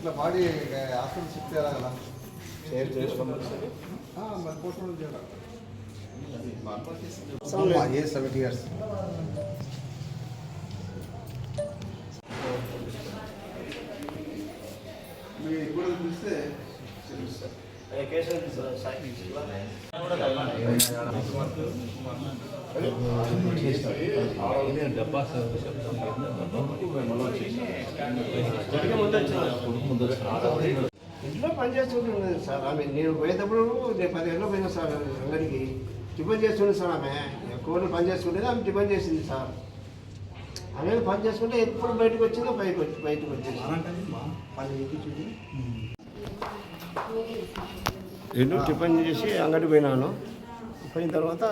ఇట్లా body hospital shift చేయాలి కదా షేర్ చేసుకోండి. ఆ, మరి పోస్ట్ మార్టం చేయాలి. ఏ సెవెంటీ ఇయర్స్? మీ కూడా చూస్తే తెలుస్తుంది ఇంట్లో పని సార్. ఆమె నేను పోయేటప్పుడు నేను పదిహేనులో పోయిన పోయినా సార్ అంగడికి టిఫిన్ చేస్తుండే సార్ ఆమె. ఎక్కువ పని చేసుకుంటే ఆమె టిఫిన్ చేసింది సార్. ఆమె పని చేసుకుంటే ఎప్పుడు బయటకు వచ్చిందో బయటకు వచ్చి బయటకు వచ్చింది నేను టిఫిన్ చేసి అంగడి పోయినాను. పోయిన తర్వాత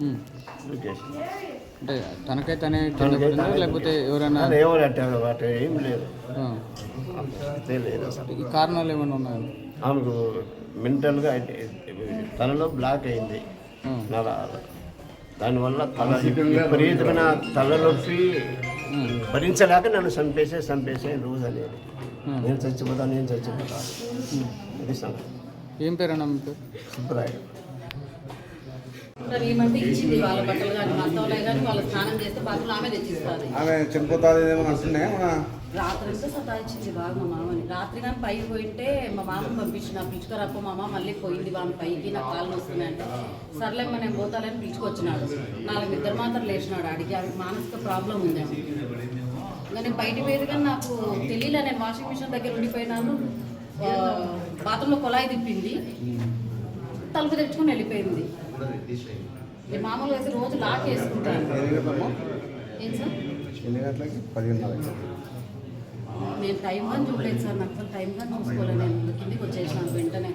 అంటే తనకై తనే కింద పడిందా లేకపోతే ఎవరైనా ఎవరు అట్టారు వాటి ఏం లేదు. ఈ కారణాలు ఏమైనా ఉన్నాయా? ఆమెకు మెంటల్గా తనలో బ్లాక్ అయింది. నరాలు దానివల్ల తల విపరీతమైన తలనొప్పి భరించలేక నన్ను చంపేసే చంపేసే రోజు అనేది. నేను చచ్చిపోతా నేను చచ్చిపోతా ఇది సంగతి. ఏం పేరన్నా మీ పేరు? ఈ సుబ్బరాయుడు. మధ్య ఇచ్చింది వాళ్ళ బట్టలు కానీ మా అత్తవాళ్ళే కానీ వాళ్ళు స్నానం చేస్తే బట్టలు ఆమె తెచ్చిస్తుంది ఆమె చనిపోతుంది ఏమో అంటున్నాయి మన రాత్రి అంతా సతాయించింది బాగా మా మామని. రాత్రి కానీ పైకి పోయింటే మా మామ పంపించిన పిలుచుకురాపో మామ మళ్ళీ పోయింది వాళ్ళ పైకి నాకు కాళ్ళు వస్తున్నాయి అంటే. సర్లేమ్మ నేను పోతాలని పిలుచుకొచ్చినాడు. నాలుగు ఇద్దరు మాత్రం లేచినాడు అడిగి ఆమెకి మానసిక ప్రాబ్లం ఇంకా నేను బయట పోయేది కానీ నాకు తెలియలే. నేను వాషింగ్ మిషన్ దగ్గర ఉండిపోయినాను. బాత్రూంలో కొలాయి తిప్పింది. తలుపు తెచ్చుకొని వెళ్ళిపోయింది. మామూలుగా అయితే రోజు లాక్ ఎన్ని సార్? ఎన్ని గంటలకి? పదిహేనున్నర నేను టైం కానీ చూడలేదు సార్ నాకు టైం కానీ చూసుకోలేదు నేను కిందికి వచ్చేసినాను వెంటనే.